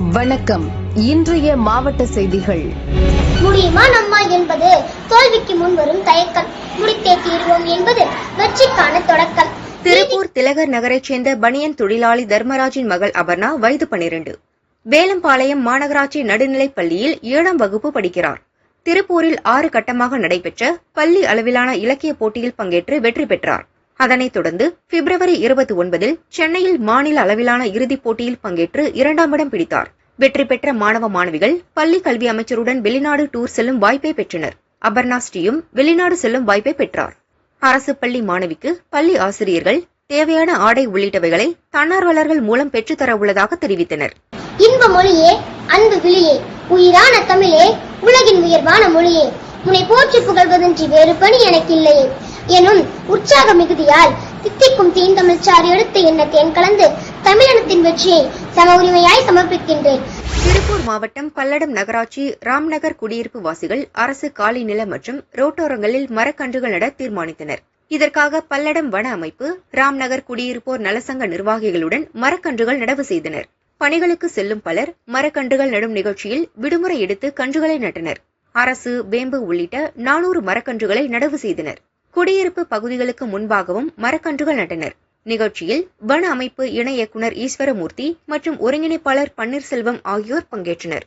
வணக்கம். இன்றைய மாவட்ட செய்திகள். முடியுமா நம்மா என்பது? தோல்விக்கு முன் வரும் தயக்கம். முடித்தே தீருவோம் என்பது வெற்றிக்கான தொடக்கம். திருப்பூர் திலகர் நகரைச் சேர்ந்த பனியன் தொழிலாளி தர்மராஜின் மகள் அபர்ணா வயது பன்னிரண்டு. வேலம்பாளையம் மாநகராட்சி நடுநிலைப் பள்ளியில் ஏழாம் வகுப்பு படிக்கிறார். திருப்பூரில் ஆறு கட்டமாக நடைபெற்ற பள்ளி அளவிலான இலக்கிய போட்டியில் பங்கேற்று வெற்றி பெற்றார். அதனைத் தொடர்ந்து பிப்ரவரி இருபத்தி ஒன்பதில் சென்னையில் மாநில அளவிலான இறுதிப் போட்டியில் பங்கேற்று இரண்டாம் இடம் பிடித்தார். வெற்றி பெற்ற மாணவ மாணவிகள் பள்ளி கல்வி அமைச்சருடன் வெளிநாடு டூர் செல்லும் வாய்ப்பை பெற்றனர். அபர்ணா ஸ்ரீயும் வெளிநாடு செல்லும் வாய்ப்பை பெற்றார். அரசு பள்ளி மாணவிக்கு பள்ளி ஆசிரியர்கள் தேவையான ஆடை உள்ளிட்டவைகளை தன்னார்வலர்கள் மூலம் பெற்றுத்தர உள்ளதாக தெரிவித்தனர். இன்ப மொழியே அன்பு விழியே உயிரான தமிழே உலகின் உயர்வான மொழியே. உன்னை போற்றி புகழ்வதன்றி வேறு பணி எனக்கு இல்லையே எனும் உற்சாக மிகுதியால் தித்திக்கும் தீந்தமிழ்ச்சாறு எடுத்து என்ன தேன் கலந்து தமிழினத்தின் வெற்றியை சம உரிமையாய் சமர்ப்பிக்கின்றேன். திருப்பூர் மாவட்டம் பல்லடம் நகராட்சி ராம்நகர் குடியிருப்பு வாசிகள் அரசு காலி நில மற்றும் ரோட்டோரங்களில் மரக்கன்றுகள் நட தீர்மானித்தனர். இதற்காக பல்லடம் வன அமைப்பு ராம்நகர் குடியிருப்போர் நலசங்க நிர்வாகிகளுடன் மரக்கன்றுகள் நடவு செய்தனர். பணிகளுக்கு செல்லும் பலர் மரக்கன்றுகள் நடும் நிகழ்ச்சியில் விடுமுறை எடுத்து கன்றுகளை நட்டனர். அரசு வேம்பு உள்ளிட்ட நானூறு மரக்கன்றுகளை நடவு செய்தனர். குடியிருப்பு பகுதிகளுக்கு முன்பாகவும் மரக்கன்றுகள் நட்டனர். நிகழ்ச்சியில் வன அமைப்பு இணை இயக்குநர் ஈஸ்வரமூர்த்தி மற்றும் ஒருங்கிணைப்பாளர் பன்னீர்செல்வம் ஆகியோர் பங்கேற்றனர்.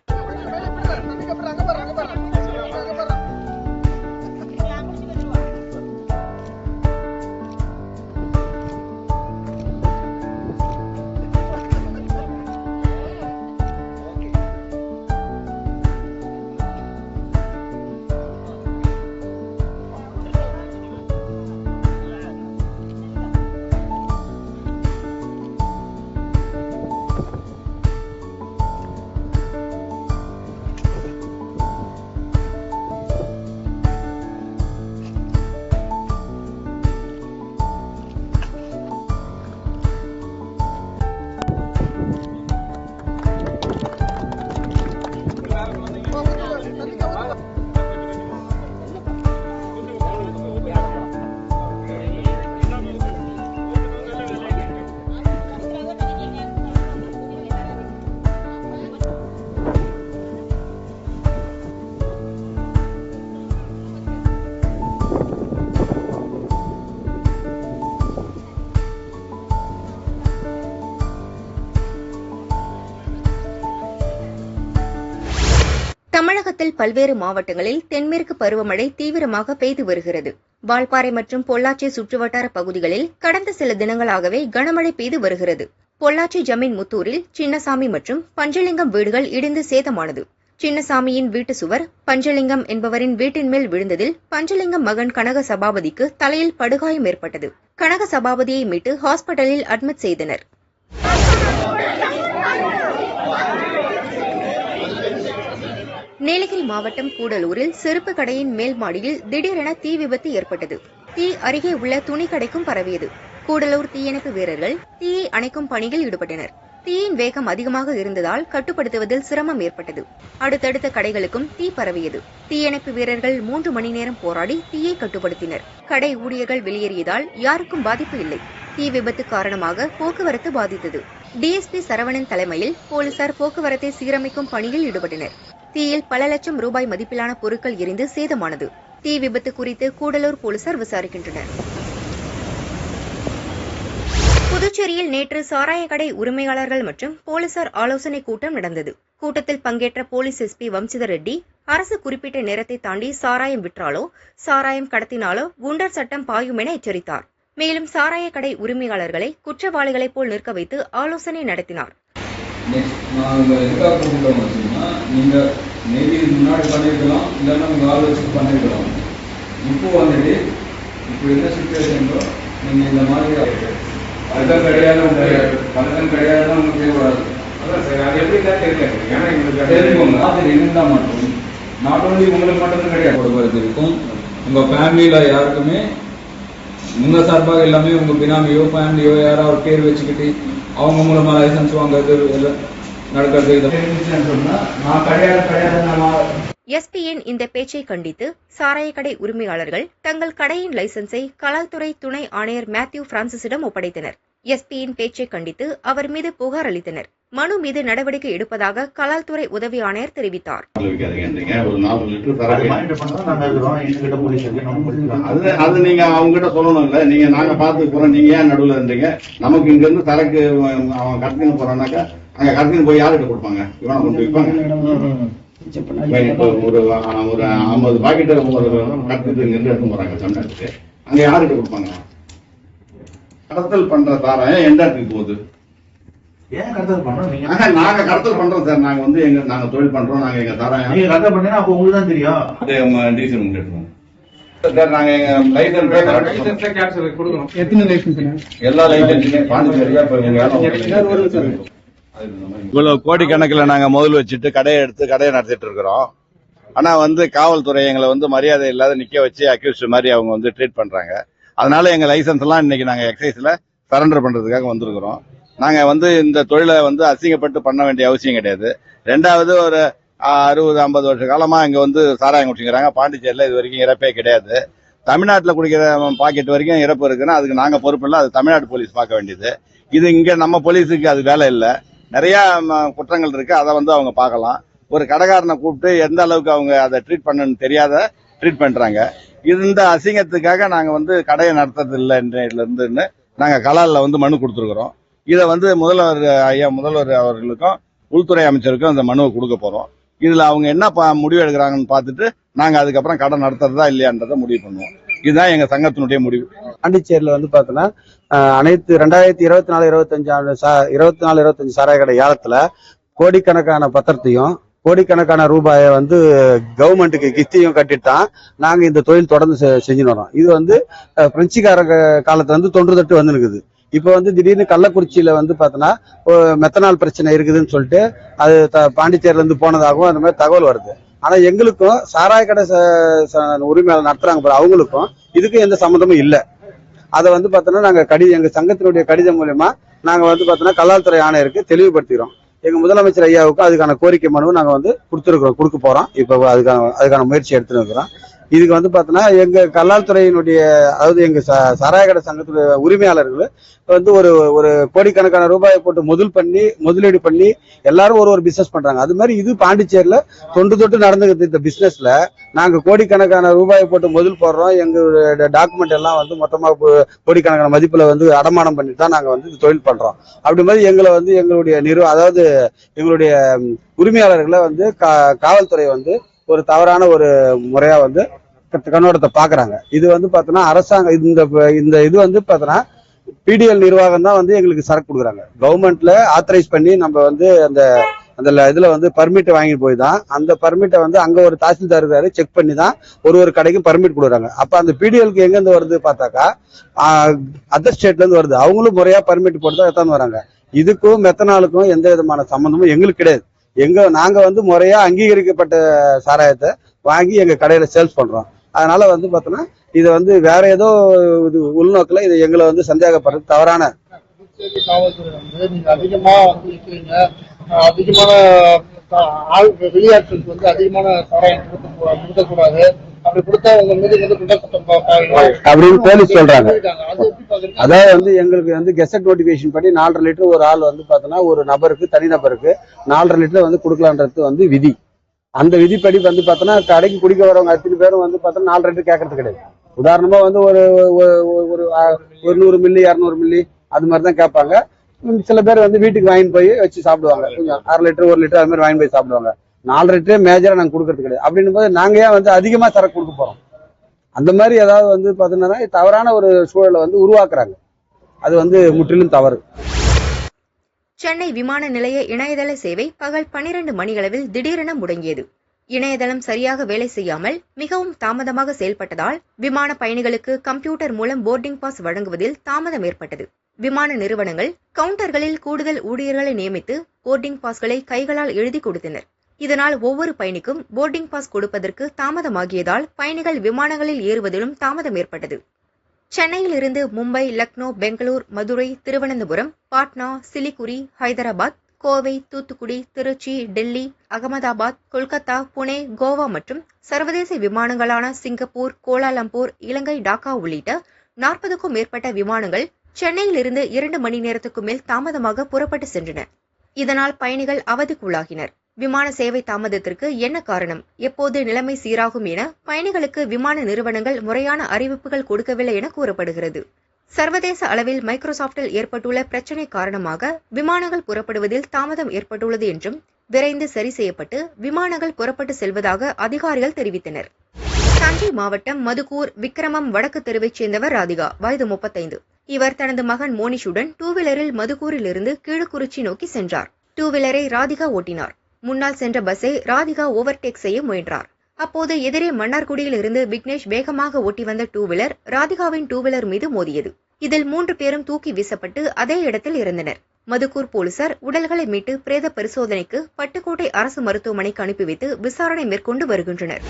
தமிழகத்தில் பல்வேறு மாவட்டங்களில் தென்மேற்கு பருவமழை தீவிரமாக பெய்து வருகிறது. வால்பாறை மற்றும் பொள்ளாச்சி சுற்றுவட்டார பகுதிகளில் கடந்த சில தினங்களாகவே கனமழை பெய்து வருகிறது. பொள்ளாச்சி ஜமீன் முத்தூரில் சின்னசாமி மற்றும் பஞ்சலிங்கம் வீடுகள் இடிந்து சேதமானது. சின்னசாமியின் வீட்டு சுவர் பஞ்சலிங்கம் என்பவரின் வீட்டின் மேல் விழுந்ததில் பஞ்சலிங்கம் மகன் கனக சபாபதிக்கு தலையில் படுகாயம் ஏற்பட்டது. கனக சபாபதியை மீட்டு ஹாஸ்பிட்டலில் அட்மிட் செய்தனர். நீலகிரி மாவட்டம் கூடலூரில் செருப்பு கடையின் மேல் மாடியில் திடீரென தீ விபத்து ஏற்பட்டது. தீ அருகே உள்ள துணி கடைக்கும் பரவியது. கூடலூர் தீயணைப்பு வீரர்கள் தீயை அணைக்கும் பணியில் ஈடுபட்டனர். தீயின் வேகம் அதிகமாக இருந்ததால் கட்டுப்படுத்துவதில் சிரமம் ஏற்பட்டது. அடுத்தடுத்த கடைகளுக்கும் தீ பரவியது. தீயணைப்பு வீரர்கள் மூன்று மணி நேரம் போராடி தீயை கட்டுப்படுத்தினர். கடை ஊழியர்கள் வெளியேறியதால் யாருக்கும் பாதிப்பு இல்லை. தீ விபத்து காரணமாக போக்குவரத்து பாதித்தது. டிஎஸ்பி சரவணன் தலைமையில் போலீசார் போக்குவரத்தை சீரமைக்கும் பணியில் ஈடுபட்டனர். தீயில் பல லட்சம் ரூபாய் மதிப்பிலான பொருட்கள் எரிந்து சேதமானது. தீ விபத்து குறித்து கூடலூர் போலீசார் விசாரிக்கின்றனர். புதுச்சேரியில் நேற்று சாராய கடை உரிமையாளர்கள் மற்றும் போலீசார் ஆலோசனைக் கூட்டம் நடந்தது. கூட்டத்தில் பங்கேற்ற போலீஸ் எஸ்பி வம்சிதர் ரெட்டி அரசு குறிப்பிட்ட நேரத்தை தாண்டி சாராயம் விற்றாலோ சாராயம் கடத்தினாலோ குண்டர் சட்டம் பாயும் என எச்சரித்தார். மேலும் சாராய கடை உரிமையாளர்களை குற்றவாளிகளைப் போல் நிற்க வைத்து ஆலோசனை நடத்தினார். நீங்கள் மேபி முன்னாடி பண்ணியிருக்கலாம் இல்லைன்னா உங்கள் ஆள் வச்சு பண்ணியிருக்கலாம். இப்போ வந்துட்டு இப்போ என்ன சுச்சுவேஷனோ நீங்கள் இந்த மாதிரி பழக்கம் கிடையாது பழக்கம் கிடையாதுன்னா உங்களுக்கு தேவைப்படாது அதான் சார் அது எப்படி தான் தெரியாது ஏன்னா எங்களுக்கு தெரிஞ்சுக்கோங்க அது இருந்தால் மட்டும் நாட் ஓன்லி உங்களுக்கு மட்டும் கிடையாது கொடுக்கறது இருக்கும் உங்கள் ஃபேமிலியில் யாருக்குமே உங்கள் சார்பாக எல்லாமே உங்கள் பினாமியோ ஃபேமிலியோ யாராவது பேர் வச்சுக்கிட்டு அவங்க மூலமாக லைசன்ஸ் வாங்குறது எல்லாம் எஸ்பியின் இந்த பேச்சை கண்டித்து சாராய கடை உரிமையாளர்கள் தங்கள் கடையின் லைசன்ஸை கலால்துறை துணை ஆணையர் மேத்யூ பிரான்சிஸிடம் ஒப்படைத்தனர். எஸ்பியின் பேச்சை கண்டித்து அவர் மீது புகார் அளித்தனர். மனு மீது நடவடிக்கை எடுப்பதாக கலால்துறை உதவி ஆணையர் தெரிவித்தார். அது நாங்க அவங்க கிட்ட சொல்லணும் இல்ல நீங்க நாங்க பாத்துக்க போறோம் நீங்க ஏன் நடுவுல இருந்தீங்க? நமக்கு இங்க இருந்து சரக்கு அவன் கடத்தின்னு போறானாக்கா அங்க கடத்தின்னு போய் யார்கிட்ட கொடுப்பாங்க? இவனை கொண்டு வைப்பாங்க இப்ப ஒரு ஒரு ஐம்பது பாக்கெட் ஒரு கடத்திட்டு இங்க இருந்து எடுத்து போறாங்க தமிழ்நாட்டுக்கு அங்க யார்கிட்ட கொடுப்பாங்க? கடத்தல் பண்ற சாராயம் எந்த இடத்துக்கு போகுது? ஏன் கடத்தல் பண்றோம் நீங்க? கடத்தல் பண்றோம் சார். நாங்க வந்து எங்க நாங்க தொழில் பண்றோம் நாங்க எங்க சாராயம் நீங்க கடத்தல் பண்ணீங்கன்னா அப்ப உங்களுக்கு தான் தெரியும். அது டீசல் எடுத்துவோம் சார் நாங்க எங்க லைசன்ஸ் லைசன்ஸை எல்லா லைசன்ஸுமே பாண்டிச்சேரியா இப்ப எங்க இவ்வளவு கோடிக்கணக்கில் நாங்க முதல் வச்சுட்டு கடையை எடுத்து கடையை நடத்திட்டு இருக்கிறோம். ஆனா வந்து காவல்துறை எங்களை வந்து மரியாதை இல்லாத நிக்க வச்சு அக்யூஸ்ட் மாதிரி அவங்க வந்து ட்ரீட் பண்றாங்க. அதனால எங்க லைசன்ஸ் எல்லாம் இன்னைக்கு நாங்க எக்ஸைஸ்ல சரண்டர் பண்றதுக்காக வந்திருக்கிறோம். நாங்கள் வந்து இந்த தொழிலை வந்து அசிங்கப்பட்டு பண்ண வேண்டிய அவசியம் கிடையாது. ரெண்டாவது ஒரு அறுபது ஐம்பது வருஷ காலமாக இங்கே வந்து சாராயம் குடிச்சுக்கிறாங்க. பாண்டிச்சேரியில் இது வரைக்கும் இறப்பே கிடையாது. தமிழ்நாட்டில் குடிக்கிற பாக்கெட் வரைக்கும் இறப்பு இருக்குன்னா அதுக்கு நாங்கள் பொறுப்பு இல்லை. அது தமிழ்நாடு போலீஸ் பார்க்க வேண்டியது. இது இங்கே நம்ம போலீஸுக்கு அது வேலை இல்லை. நிறையா குற்றங்கள் இருக்குது அதை வந்து அவங்க பார்க்கலாம். ஒரு கடைக்காரனை கூப்பிட்டு எந்த அளவுக்கு அவங்க அதை ட்ரீட் பண்ணணும்னு தெரியாத ட்ரீட் பண்ணுறாங்க இந்த அசிங்கத்துக்காக நாங்கள் வந்து கடையை நடத்துறது இல்லை இருந்து நாங்கள் கலாலில் வந்து மனு கொடுத்துருக்குறோம். இதை வந்து முதல்வர் ஐயா முதல்வர் அவர்களுக்கும் உள்துறை அமைச்சருக்கும் அந்த மனுவை கொடுக்க போறோம். இதுல அவங்க என்ன பா- முடிவு எடுக்கிறாங்கன்னு பார்த்துட்டு நாங்க அதுக்கப்புறம் கடை நடத்துறதா இல்லையான்றதை முடிவு பண்ணுவோம். இதுதான் எங்க சங்கத்தினுடைய முடிவு. பாண்டிச்சேரியில வந்து பாத்தோன்னா அனைத்து ரெண்டாயிரத்தி இருபத்தி நாலு இருபத்தஞ்சு ஆண்டு சா- இருபத்தி நாலு இருபத்தஞ்சு சாராய கடை ஏலத்துல கோடிக்கணக்கான பத்திரத்தையும் கோடிக்கணக்கான ரூபாயை வந்து கவர்மெண்ட்டுக்கு கிஸ்தியும் கட்டிட்டான். நாங்கள் இந்த தொழில் தொடர்ந்து செ- செஞ்சுன்னு வரோம் இது வந்து பிரெஞ்சுக்கார பிரெஞ்சுக்காரங்க காலத்துல வந்து தொன்று தொட்டு வந்து இருக்குது இப்போ வந்து திடீர்னு கள்ளக்குறிச்சியில வந்து பார்த்தோன்னா மெத்தனால் பிரச்சனை இருக்குதுன்னு சொல்லிட்டு அது த- பாண்டிச்சேரியில இருந்து போனதாகவும் அந்த மாதிரி தகவல் வருது. ஆனா எங்களுக்கும் சாராய கடை ச- உரிமையாளர் நடத்துறாங்க பாரு அவங்களுக்கும் இதுக்கும் எந்த சம்மந்தமும் இல்லை. அதை வந்து பார்த்தோன்னா நாங்க கடிதம் எங்க சங்கத்தினுடைய கடிதம் மூலயமா நாங்க வந்து பார்த்தோன்னா கலால்துறை ஆணையருக்கு தெளிவுபடுத்திக்கிறோம். எங்க முதலமைச்சர் ஐயாவுக்கு அதுக்கான கோரிக்கை மனுவை நாங்க வந்து கொடுத்துருக்குறோம் கொடுக்க போறோம். இப்போ அதுக்கான அதுக்கான முயற்சி எடுத்துன்னு இருக்கிறோம். இதுக்கு வந்து பார்த்தோன்னா எங்கள் கல்லால் துறையினுடைய அதாவது எங்கள் ச- சாராய கடை சங்கத்துடைய உரிமையாளர்கள் வந்து ஒரு ஒரு கோடிக்கணக்கான ரூபாயை போட்டு முதல் பண்ணி முதலீடு பண்ணி எல்லாரும் ஒரு ஒரு பிஸ்னஸ் பண்ணுறாங்க அது மாதிரி இது பாண்டிச்சேரியில் தொண்டு தொட்டு நடந்துக்கிறது இந்த பிஸ்னஸில் நாங்கள் கோடிக்கணக்கான ரூபாயை போட்டு முதல் போடுறோம். எங்களுடைய டாக்குமெண்ட் எல்லாம் வந்து மொத்தமாக கோடிக்கணக்கான மதிப்பில் வந்து அடமானம் பண்ணிட்டு தான் நாங்கள் வந்து தொழில் பண்ணுறோம் அப்படி மாதிரி எங்களை வந்து எங்களுடைய நிறுவ அதாவது எங்களுடைய உரிமையாளர்களை வந்து கா- காவல்துறை வந்து ஒரு தவறான ஒரு முறையா வந்து கண்ணோட்டத்தை பாக்குறாங்க. இது வந்து பாத்தோன்னா அரசாங்கம் இந்த இந்த இது வந்து பாத்தோன்னா பிடிஎல் நிர்வாகம் தான் வந்து எங்களுக்கு சரக்கு கொடுக்குறாங்க. கவர்மெண்ட்ல ஆத்தரைஸ் பண்ணி நம்ம வந்து அந்த அந்த ல- இதுல வந்து பர்மிட் வாங்கி போய் தான் அந்த பர்மிட்டை வந்து அங்க ஒரு தாசில்தார் இருக்காரு செக் பண்ணி தான் ஒரு ஒரு கடைக்கும் பர்மிட் கொடுக்குறாங்க. அப்ப அந்த பிடிஎல்க்கு எங்கேருந்து வருது பார்த்தாக்கா அதர் ஸ்டேட்ல இருந்து வருது. அவங்களும் முறையா பர்மிட் போட்டு தான் எத்தாந்து வராங்க. இதுக்கும் மெத்தனாலுக்கும் எந்த விதமான சம்பந்தமும் எங்களுக்கு கிடையாது. எங்க நாங்க வந்து முறையா அங்கீகரிக்கப்பட்ட சாராயத்தை வாங்கி எங்க கடையில சேல்ஸ் பண்றோம். அதனால வந்து பார்த்தோன்னா இதை வந்து வேற ஏதோ இது உள்நோக்கில் இது எங்களை வந்து சந்தேகப்படுறது தவறான அதிகமா அதிகமான ஆள் வெளியாட்களுக்கு வந்து அதிகமான சாராயம் கொடுக்க கொடுக்கக்கூடாது. அப்படின்னு போலீஸ் சொல்றாங்க. அதாவது வந்து எங்களுக்கு வந்து கெசட் நோட்டிபிகேஷன் படி நாலரை லிட்டர் ஒரு ஆள் வந்து பார்த்தோன்னா ஒரு நபருக்கு தனிநபருக்கு நாலரை லிட்டர் வந்து கொடுக்கலான்றது வந்து விதி. அந்த விதிப்படி வந்து பார்த்தோன்னா கடைக்கு குடிக்க வரவங்க அத்தனை பேரும் வந்து பார்த்தோன்னா நாலரை லிட்டர் கேட்கறது கிடையாது. உதாரணமா வந்து ஒரு ஒரு- ஒரு- நூறு மில்லி இரநூறு மில்லி அது மாதிரி தான் கேட்பாங்க. சில பேர் வந்து வீட்டுக்கு வாங்கிட்டு போய் வச்சு சாப்பிடுவாங்க. கொஞ்சம் அரை லிட்டர் ஒரு லிட்டர் அது மாதிரி வாங்கி போய் சாப்பிடுவாங்க. நாலரை லிட்டர் மேஜரா நாங்க கொடுக்கறது கிடையாது. அப்படின்னும் போது நாங்கள் ஏன் வந்து அதிகமா சரக்கு கொடுக்க போறோம்? அந்த மாதிரி ஏதாவது வந்து பார்த்தீங்கன்னா தவறான ஒரு சூழலை வந்து உருவாக்குறாங்க. அது வந்து முற்றிலும் தவறு. சென்னை விமான நிலைய இணையதள சேவை பகல் 12 மணியளவில் திடீரென முடங்கியது. இணையதளம் சரியாக வேலை செய்யாமல் மிகவும் தாமதமாக செயல்பட்டதால் விமான பயணிகளுக்கு கம்ப்யூட்டர் மூலம் போர்டிங் பாஸ் வழங்குவதில் தாமதம் ஏற்பட்டது. விமான நிறுவனங்கள் கவுண்டர்களில் கூடுதல் ஊழியர்களை நியமித்து போர்டிங் பாஸ்களை கைகளால் எழுதி கொடுத்தனர். இதனால் ஒவ்வொரு பயணிக்கும் போர்டிங் பாஸ் கொடுப்பதற்கு தாமதமாகியதால் பயணிகள் விமானங்களில் ஏறுவதிலும் தாமதம் ஏற்பட்டது. சென்னையில் இருந்து மும்பை லக்னோ பெங்களூர் மதுரை திருவனந்தபுரம் பாட்னா சிலிகுரி ஹைதராபாத் கோவை தூத்துக்குடி திருச்சி டெல்லி அகமதாபாத் கொல்கத்தா புனே கோவா மற்றும் சர்வதேச விமானங்களான Singapore Kuala Lumpur Ilangai Dhaka உள்ளிட்ட நாற்பதுக்கும் மேற்பட்ட விமானங்கள் சென்னையிலிருந்து இரண்டு மணி நேரத்துக்கு மேல் தாமதமாக புறப்பட்டு சென்றன. இதனால் பயணிகள் அவதிக்குள்ளாகினர். விமான சேவை தாமதத்திற்கு என்ன காரணம்? எப்போது நிலைமை சீராகும் என பயணிகளுக்கு விமான நிறுவனங்கள் முறையான அறிவிப்புகள் கொடுக்கவில்லை என கூறப்படுகிறது. சர்வதேச அளவில் மைக்ரோசாப்டில் ஏற்பட்டுள்ள பிரச்சினை காரணமாக விமானங்கள் புறப்படுவதில் தாமதம் ஏற்பட்டுள்ளது என்றும் விரைந்து சரி செய்யப்பட்டு விமானங்கள் புறப்பட்டு செல்வதாக அதிகாரிகள் தெரிவித்தனர். தஞ்சை மாவட்டம் மதுக்கூர் விக்கிரமம் வடக்கு தெருவைச் சேர்ந்தவர் ராதிகா வயது முப்பத்தைந்து. இவர் தனது மகன் மோனிஷுடன் டூ வீலரில் மதுக்கூரில் கீழக்குறிச்சி நோக்கி சென்றார். டூ வீலரை ராதிகா ஓட்டினார். முன்னால் சென்ற பஸ்ஸை ராதிகா ஓவர்டேக் செய்ய முயன்றார். அப்போது எதிரே மன்னார்குடியில் இருந்து விக்னேஷ் வேகமாக ஓட்டி வந்த டூ வீலர் ராதிகாவின் டூ வீலர் மீது மோதியது. இதில் மூன்று பேரும் தூக்கி வீசப்பட்டு அதே இடத்தில் இறந்தனர். மதுக்கூர் போலீசார் உடல்களை மீட்டு பிரேத பரிசோதனைக்கு பட்டுக்கோட்டை அரசு மருத்துவமனைக்கு அனுப்பி வைத்து விசாரணை மேற்கொண்டு வருகின்றனர்.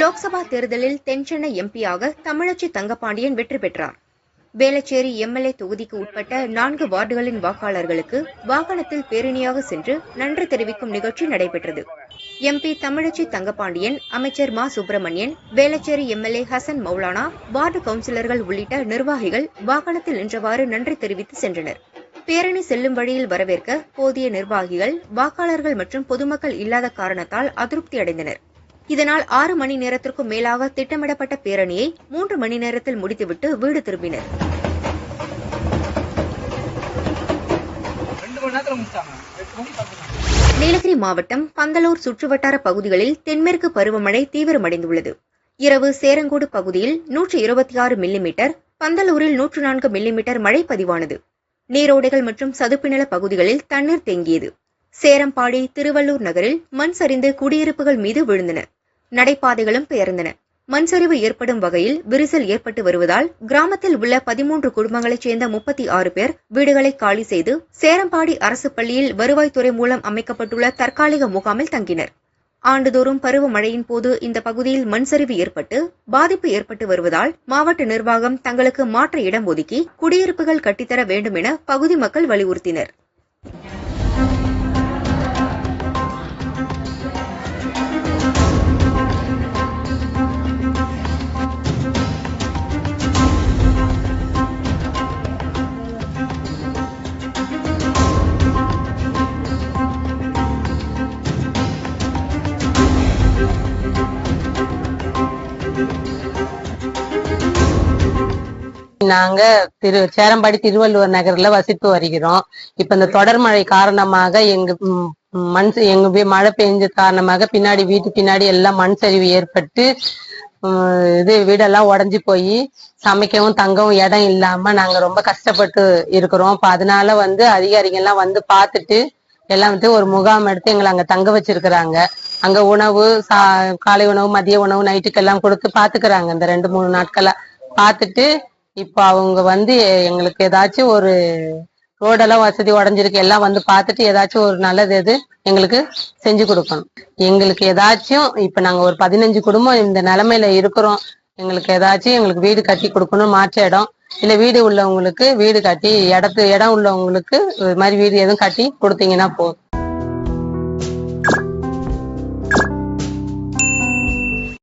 லோக்சபா தேர்தலில் தென்சென்னை எம்பியாக தமிழச்சி தங்கபாண்டியன் வெற்றி பெற்றார். வேளச்சேரி எம்எல்ஏ தொகுதிக்கு உட்பட்ட நான்கு வார்டுகளின் வாக்காளர்களுக்கு வாகனத்தில் பேரணியாக சென்று நன்றி தெரிவிக்கும் நிகழ்ச்சி நடைபெற்றது. எம்பி தமிழச்சி தங்கபாண்டியன் அமைச்சர் மா சுப்பிரமணியன் வேளச்சேரி எம்எல்ஏ ஹசன் மௌலானா வார்டு கவுன்சிலர்கள் உள்ளிட்ட நிர்வாகிகள் வாகனத்தில் நின்றவாறு நன்றி தெரிவித்து சென்றனர். பேரணி செல்லும் வழியில் வரவேற்க போதிய நிர்வாகிகள் வாக்காளர்கள் மற்றும் பொதுமக்கள் இல்லாத காரணத்தால் அதிருப்தி அடைந்தனர். இதனால் ஆறு மணி நேரத்திற்கும் மேலாக திட்டமிடப்பட்ட பேரணியை மூன்று மணி நேரத்தில் முடித்துவிட்டு வீடு திரும்பினர். நீலகிரி மாவட்டம் பந்தலூர் சுற்றுவட்டார பகுதிகளில் தென்மேற்கு பருவமழை தீவிரமடைந்துள்ளது. இரவு சேரங்கோடு பகுதியில் நூற்று இருபத்தி ஆறு மில்லிமீட்டர் பந்தலூரில் நூற்று நான்கு மில்லிமீட்டர் மழை பதிவானது. நீரோடைகள் மற்றும் சதுப்புநில பகுதிகளில் தண்ணீர் தேங்கியது. சேரம்பாடி திருவள்ளூர் நகரில் மண் சரிந்து குடியிருப்புகள் மீது விழுந்தன. நடைபாதைகளும் பெயர்ந்தன. மண்சரிவு ஏற்படும் வகையில் விரிசல் ஏற்பட்டு வருவதால் கிராமத்தில் உள்ள பதிமூன்று குடும்பங்களைச் சேர்ந்த முப்பத்தி ஆறு பேர் வீடுகளை காலி செய்து சேரம்பாடி அரசு பள்ளியில் வருவாய்த்துறை மூலம் அமைக்கப்பட்டுள்ள தற்காலிக முகாமில் தங்கினர். ஆண்டுதோறும் பருவமழையின் போது இந்த பகுதியில் மண்சரிவு ஏற்பட்டு பாதிப்பு ஏற்பட்டு வருவதால் மாவட்ட நிர்வாகம் தங்களுக்கு மாற்று இடம் ஒதுக்கி குடியிருப்புகள் கட்டித்தர வேண்டும் என பகுதி மக்கள் வலியுறுத்தினர். நாங்க திரு சேரம்பாடி திருவள்ளுவர் நகர்ல வசித்து வருகிறோம். இப்ப இந்த தொடர் மழை காரணமாக எங்க மண் எங்க மழை பெஞ்ச காரணமாக பின்னாடி வீட்டு பின்னாடி எல்லாம் மண் சரிவு ஏற்பட்டு இது வீடெல்லாம் உடைஞ்சு போய் சமைக்கவும் தங்கவும் இடம் இல்லாம நாங்க ரொம்ப கஷ்டப்பட்டு இருக்கிறோம். இப்ப அதனால வந்து அதிகாரிங்க எல்லாம் வந்து பார்த்துட்டு எல்லாம் வந்து ஒரு முகாம் எடுத்து எங்களை அங்க தங்க வச்சிருக்கிறாங்க. அங்க உணவு சா காலை உணவு மதிய உணவு நைட்டுக்கு எல்லாம் கொடுத்து பாத்துக்கிறாங்க இந்த ரெண்டு மூணு நாட்களா பார்த்துட்டு இப்போ அவங்க வந்து எங்களுக்கு ஏதாச்சும் ஒரு ரோடெல்லாம் வசதி உடஞ்சிருக்கு எல்லாம் வந்து பார்த்துட்டு ஏதாச்சும் ஒரு நல்லது எது எங்களுக்கு செஞ்சு கொடுக்கணும். எங்களுக்கு ஏதாச்சும் இப்ப நாங்க ஒரு பதினஞ்சு குடும்பம் இந்த நிலைமையில இருக்கிறோம். எங்களுக்கு ஏதாச்சும் எங்களுக்கு வீடு கட்டி கொடுக்கணும் மாற்ற இடம். இல்ல வீடு உள்ளவங்களுக்கு வீடு கட்டி இடத்து இடம் உள்ளவங்களுக்கு இது மாதிரி வீடு எதுவும் கட்டி கொடுத்தீங்கன்னா போதும்.